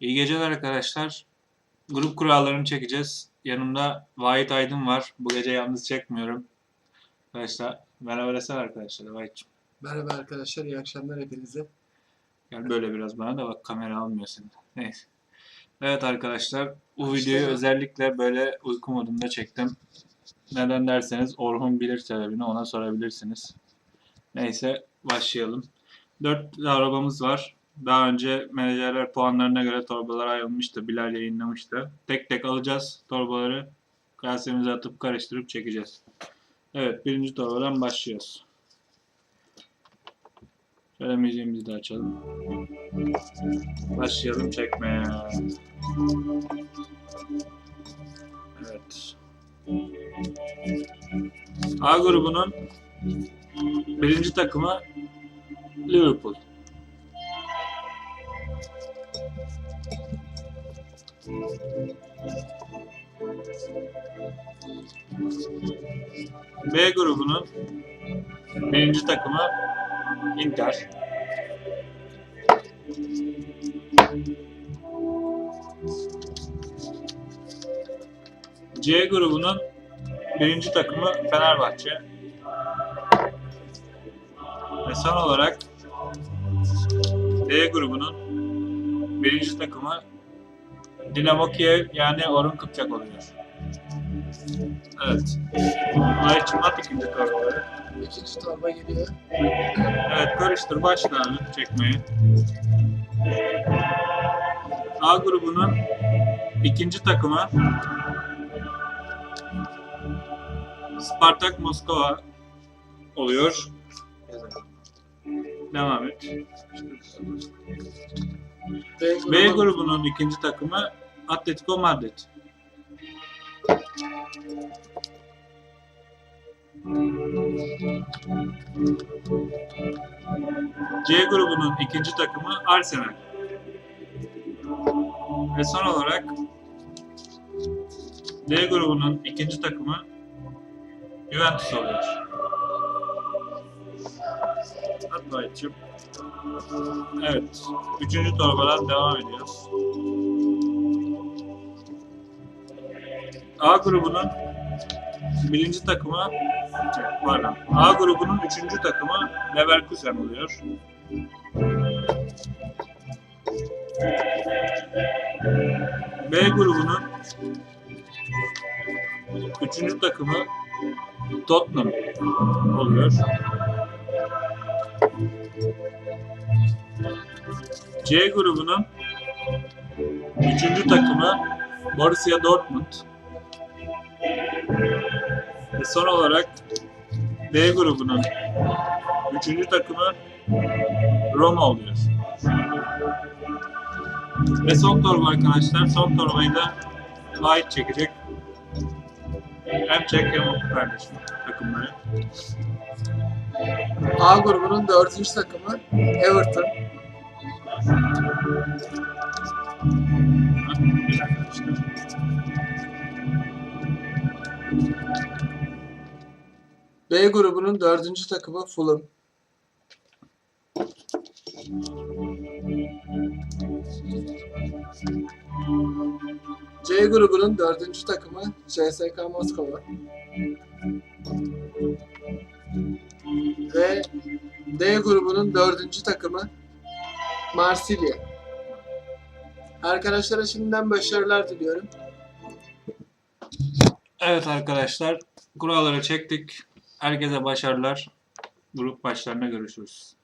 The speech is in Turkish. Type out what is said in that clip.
İyi geceler arkadaşlar. Grup kurallarını çekeceğiz. Yanımda Vahit Aydın var. Bu gece yalnız çekmiyorum. Arkadaşlar merhaba desene arkadaşlar. Vahit'cim. Merhaba arkadaşlar, iyi akşamlar hepinize. Gel böyle biraz bana da bak kamera almıyor seni. Neyse. Evet arkadaşlar bu videoyu Başlayalım. özellikle böyle uyku modunda çektim. Neden derseniz Orhun bilir sebebini ona sorabilirsiniz. Neyse başlayalım. 4 arabamız var. Daha önce menajerler puanlarına göre torbalar ayrılmıştı. Bilal yayınlamıştı. Tek tek alacağız torbaları. Kasemize atıp karıştırıp çekeceğiz. Evet birinci torbadan başlıyoruz. Şöyle müziğimizi de açalım. Başlayalım çekmeye. Evet. A grubunun birinci takımı Liverpool. B grubunun birinci takımı Inter. C grubunun birinci takımı Fenerbahçe. Ve son olarak D grubunun birinci takımı Dinamo Kiev yani Orhun Kıpçak oluyor. Evet. Ayçım at ikinci torbaları. İkinci torba geliyor. Evet karıştır başla abi çekmeye. A grubunun ikinci takımı Spartak Moskova oluyor. Devam et. B, grubu, B grubunun ikinci takımı Atletico Madrid. C grubunun ikinci takımı Arsenal. Ve son olarak D grubunun ikinci takımı Juventus oluyor. At Vahit'cim. Evet. Üçüncü torbadan devam ediyoruz. A grubunun birinci takımı pardon. A grubunun üçüncü takımı Leverkusen oluyor. B grubunun üçüncü takımı Tottenham oluyor. C grubunun üçüncü takımı Borussia Dortmund. Ve son olarak D grubunun üçüncü takımı Roma oluyor. Ve son torba arkadaşlar. Son torbayı da Light çekecek. Hem çek hem takımları. A grubunun dördüncü takımı Everton. B grubunun dördüncü takımı Fulham. C grubunun dördüncü takımı CSKA Moskova. Ve D grubunun dördüncü takımı Marsilya. Arkadaşlara şimdiden başarılar diliyorum. Evet arkadaşlar, kuralları çektik. Herkese başarılar. Grup başlarına görüşürüz.